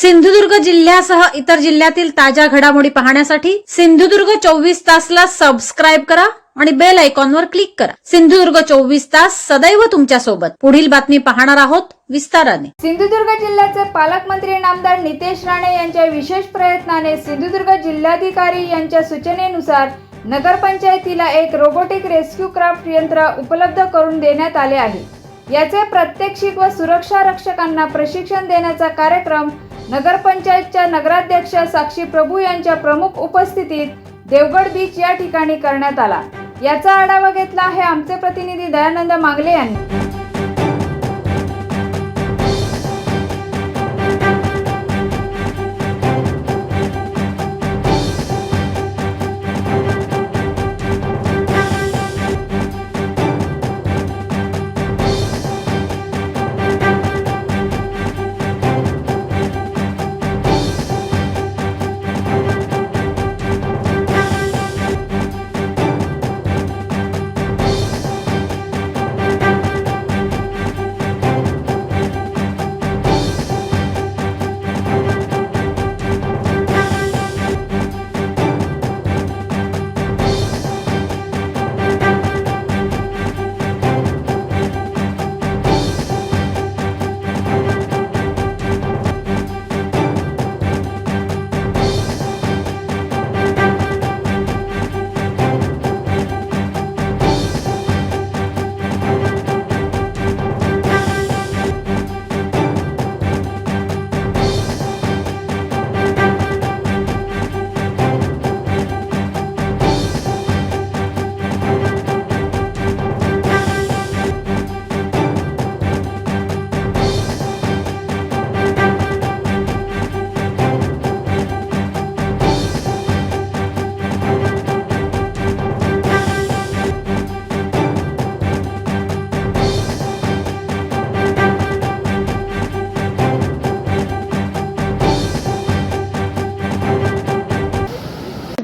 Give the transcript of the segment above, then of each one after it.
सिंधुदुर्ग जिल्ह्यासह इतर जिल्ह्यातील ताज्या घडामोडी पाहण्यासाठी सिंधुदुर्ग चोवीस तासला सबस्क्राईब करा आणि बेल आयकॉनवर क्लिक करा. सिंधुदुर्ग चोवीस तास सदैव तुमच्यासोबत. पुढील बातमी पाहणार आहोत विस्ताराने. सिंधुदुर्ग जिल्ह्याचे पालकमंत्री नामदार नितेश राणे यांच्या विशेष प्रयत्नाने सिंधुदुर्ग जिल्हाधिकारी यांच्या सूचनेनुसार नगरपंचायतीला एक रोबोटिक रेस्क्यू क्राफ्ट यंत्र उपलब्ध करून देण्यात आले आहे. याचे प्रात्यक्षिक व सुरक्षा रक्षकांना प्रशिक्षण देण्याचा कार्यक्रम नगरपंचायतच्या नगराध्यक्षा साक्षी प्रभू यांच्या प्रमुख उपस्थितीत देवगड बीच या ठिकाणी करण्यात आला. याचा आढावा घेतला आहे आमचे प्रतिनिधी दयानंद मांगले यांनी.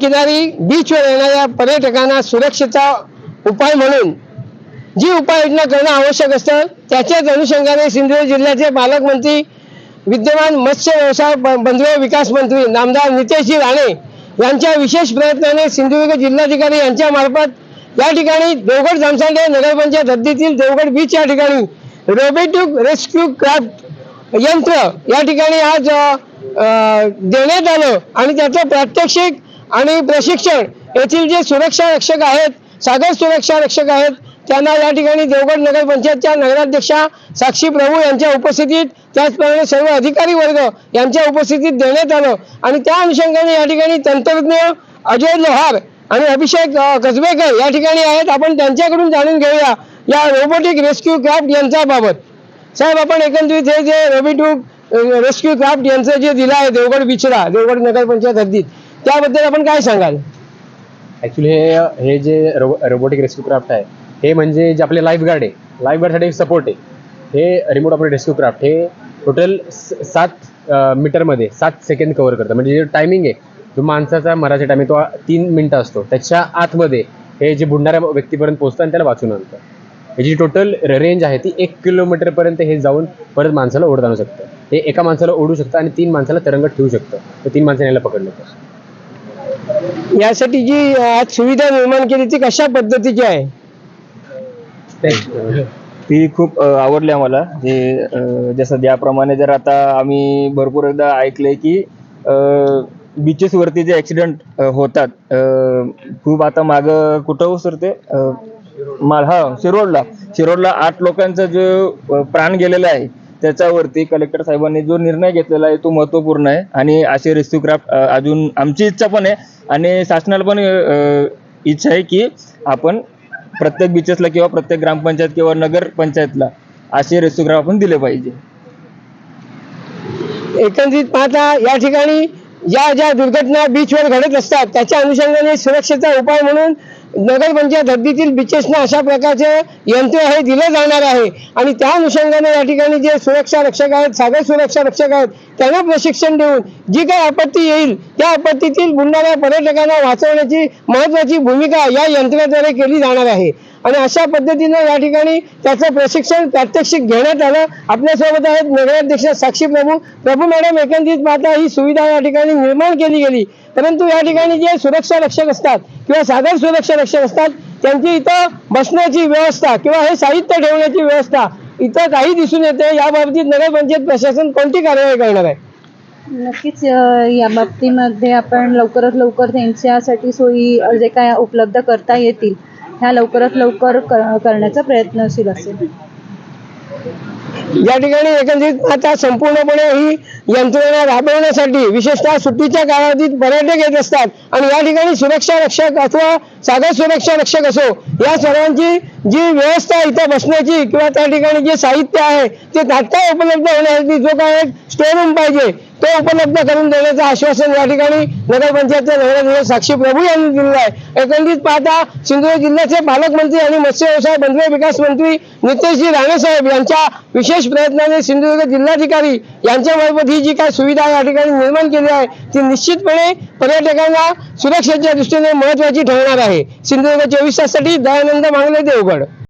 किनारी बीचवर येणाऱ्या पर्यटकांना सुरक्षेचा उपाय म्हणून. जी उपाययोजना करणं आवश्यक असतं त्याच्याच अनुषंगाने सिंधुदुर्ग जिल्ह्याचे पालकमंत्री विद्यमान मत्स्य व्यवसाय ब- विकास मंत्री नामदार नितेशजी राणे यांच्या विशेष प्रयत्नाने सिंधुदुर्ग जिल्हाधिकारी यांच्या मार्फत या ठिकाणी देवगड जामसांडे नगरपंचायत हद्दीतील देवगड बीच या ठिकाणी रोबेटिक रेस्क्यू क्राफ्ट यंत्र या ठिकाणी आज देण्यात आलं. आणि त्याचं प्रात्यक्षिक आणि प्रशिक्षण. येथील जे सुरक्षा रक्षक आहेत सागर सुरक्षा रक्षक आहेत त्यांना या ठिकाणी देवगड नगर पंचायतच्या नगराध्यक्षा साक्षी प्रभू यांच्या उपस्थितीत त्याचप्रमाणे सर्व अधिकारी वर्ग यांच्या उपस्थितीत देण्यात आलं. आणि त्या अनुषंगाने या ठिकाणी तंत्रज्ञ अजय लोहार आणि अभिषेक कसबेकर या ठिकाणी आहेत. आपण त्यांच्याकडून जाणून घेऊया या रोबोटिक रेस्क्यू क्राफ्ट यांच्या बाबत साहेब आपण एकंदरीत हे जे रोबोटिक रेस्क्यू क्राफ्ट यांचं जे दिलं आहे देवगड बिचरा देवगड नगर पंचायत हद्दीत त्याबद्दल आपण काय सांगाल? ऍक्च्युली हे हे जे रो रोबोटिक रेस्क्यू क्राफ्ट आहे हे म्हणजे जे आपले लाईफ गार्ड आहे लाईफ गार्डसाठी सपोर्ट आहे. हे रिमोट ऑपरेट रेस्क्यू क्राफ्ट हे टोटल सात मीटरमध्ये सात सेकंद कव्हर करतं. म्हणजे जे टायमिंग आहे जो माणसाचा मराठी टायमिंग तो तीन मिनटं असतो. त्याच्या आतमध्ये हे जे बुडणाऱ्या व्यक्तीपर्यंत पोहोचतं आणि त्याला वाचून आणतं. याची टोटल रेंज आहे ती एक किलोमीटरपर्यंत हे जाऊन परत माणसाला ओढत आणू शकतं. हे एका माणसाला ओढू शकतं आणि तीन माणसाला तरंगत ठेवू शकतं. तर तीन माणसाने याला पकडलं तर. यासाठी जी आज सुविधा निर्माण केली ती कशा पद्धतीची आहे? ती खूप आवडली आम्हाला. जे जसं ज्याप्रमाणे जर आता आम्ही भरपूर एकदा ऐकलंय की बीचेस वरती जे ऍक्सिडेंट होतात खूप आता माग कुठं सर ते माल हा शिरोडला. शिरोडला आठ लोकांचा जो प्राण गेलेला आहे त्याच्यावरती कलेक्टर साहेबांनी जो निर्णय घेतलेला आहे तो महत्त्वपूर्ण आहे. आणि असे रेस्क्यू क्राफ्ट अजून आमची इच्छा पण आहे. आणि शासनाला पण इच्छा आहे की आपण प्रत्येक बीचेसला किंवा प्रत्येक ग्रामपंचायत किंवा नगर पंचायतला असे रेस्क्यू क्राफ्ट आपण दिले पाहिजे. एकंदरीत पाहता या ठिकाणी ज्या ज्या दुर्घटना बीचवर घडत असतात त्याच्या अनुषंगाने सुरक्षेचा उपाय म्हणून नगरपंचायत हद्दीतील बीचेसना अशा प्रकारचे यंत्र हे दिले जाणार आहे. आणि त्या अनुषंगाने या ठिकाणी जे सुरक्षा रक्षक आहेत सागर सुरक्षा रक्षक आहेत त्यांना प्रशिक्षण देऊन जी काही आपत्ती येईल त्या आपत्तीतील बुडणाऱ्या पर्यटकांना वाचवण्याची महत्वाची भूमिका या यंत्राद्वारे केली जाणार आहे. आणि अशा पद्धतीनं या ठिकाणी त्याचं प्रशिक्षण प्रात्यक्षिक घेण्यात आलं. आपल्यासोबत आहेत नगराध्यक्ष साक्षी प्रभू. प्रभू मॅडम एकंदरीत माता ही सुविधा या ठिकाणी निर्माण केली गेली. परंतु या ठिकाणी जे सुरक्षा रक्षक असतात किंवा सागर सुरक्षा रक्षक असतात त्यांची इथं बसण्याची व्यवस्था किंवा हे साहित्य ठेवण्याची व्यवस्था इथं काही दिसून येते. या बाबतीत नगरपंचायत प्रशासन कोणती कारवाई करणार आहे? नक्कीच या बाबतीमध्ये आपण लवकरात लवकर त्यांच्यासाठी सोयी जे काय उपलब्ध करता येतील ह्या लवकरात लवकर करण्याचा प्रयत्नशील असेल. या ठिकाणी एकंदरीत आता संपूर्णपणे ही यंत्रणा राबवण्यासाठी विशेषतः सुट्टीच्या कालावधीत पर्यटक येत असतात. आणि या ठिकाणी सुरक्षा रक्षक अथवा सागर सुरक्षा रक्षक असो या सर्वांची जी व्यवस्था इथं बसण्याची किंवा त्या ठिकाणी जे साहित्य आहे ते तात्काळ उपलब्ध होण्यासाठी जो काय स्टोर रूम पाहिजे. तो उपलब्ध करून देण्याचं आश्वासन या ठिकाणी नगरपंचायतचे नगराध्यक्ष साक्षी प्रभू यांनी दिलेलं आहे. एकंदरीत पाहता सिंधुदुर्ग जिल्ह्याचे पालकमंत्री आणि मत्स्य व्यवसाय बंदरे विकास मंत्री नितेशजी राणेसाहेब यांच्या विशेष प्रयत्नाने सिंधुदुर्ग जिल्हाधिकारी यांच्यामार्फत ही जी काय सुविधा या ठिकाणी निर्माण केली आहे ती निश्चितपणे पर्यटकांना सुरक्षेच्या दृष्टीने महत्वाची ठरणार आहे. सिंधुदुर्ग चोवीस ताससाठी दयानंद मांगले देवगड.